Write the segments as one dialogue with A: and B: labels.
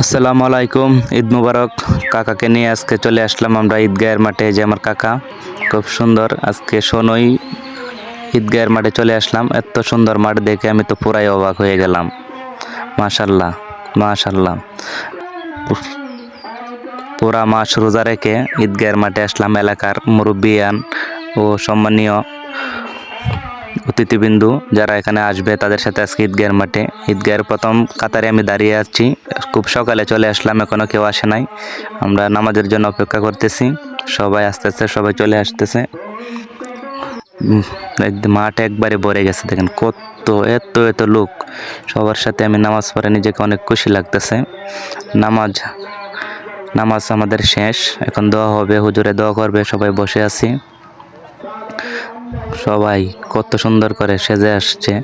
A: আসসালামু আলাইকুম, ঈদ মুবারক। কাকাকে নিয়ে আজকে চলে আসলাম আমরা ঈদগাহের মাঠে। যে আমার কাকা, খুব সুন্দর। আজকে শোনই ঈদগাহের মাঠে চলে আসলাম। এত সুন্দর মাঠ দেখে আমি তো পুরাই অবাক হয়ে গেলাম। মাশাল্লাহ মাশাল্লাহ। পুরা মাস রোজা রেখে ঈদগাহের মাঠে আসলাম। এলাকার মুরব্বিয়ান ও সম্মানীয় অতিথিবিন্দু যারা এখানে আসবে, তাদের সাথে আজকে ঈদগাহের মাঠে। ঈদগাহের প্রথম কাতারে আমি দাঁড়িয়ে আছি। খুব সকালে চলে আসলাম, এখনও কেউ আসে নাই। আমরা নামাজের জন্য অপেক্ষা করতেছি। সবাই আস্তে আস্তে সবাই চলে আসতেছে। মাঠ একবারে ভরে গেছে, দেখেন কত, এত এত লোক। সবার সাথে আমি নামাজ পড়ে নিজেকে অনেক খুশি লাগতেছে। নামাজ নামাজ আমাদের শেষ। এখন দোয়া হবে, হুজুরে দোয়া করবে, সবাই বসে আছি। সবাই কত সুন্দর করে সেজে আসছে।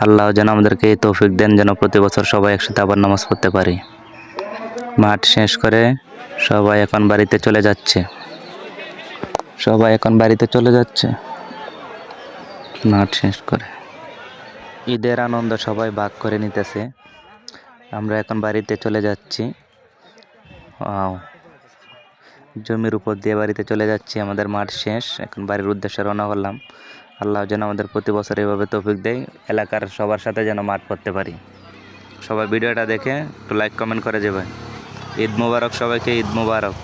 A: আল্লাহ যেন আমাদেরকে এই তৌফিক দেন যেন প্রতি বছর সবাই একসাথে আবার নামাজ পড়তে পারি। মাঠ শেষ করে সবাই এখন বাড়িতে চলে যাচ্ছে। সবাই এখন বাড়িতে চলে যাচ্ছে। মাঠ শেষ করে। ঈদের আনন্দ সবাই ভাগ করে নিতেছে। আমরা এখন বাড়িতে চলে যাচ্ছি! জমির উপর দিয়ে বাড়িতে চলে যাচ্ছি, আমাদের মাঠ শেষ। এখন বাড়ির উদ্দেশ্যে রওনা করলাম আল্লাহ যেন আমাদের প্রতি বছর এভাবে তৌফিক দেয়, এলাকার সবার সাথে যেন মাঠ করতে পারি। সবাই ভিডিওটা দেখে একটু লাইক কমেন্ট করে যাবে ঈদ মুবারক সবাইকে, ঈদ মুবারক।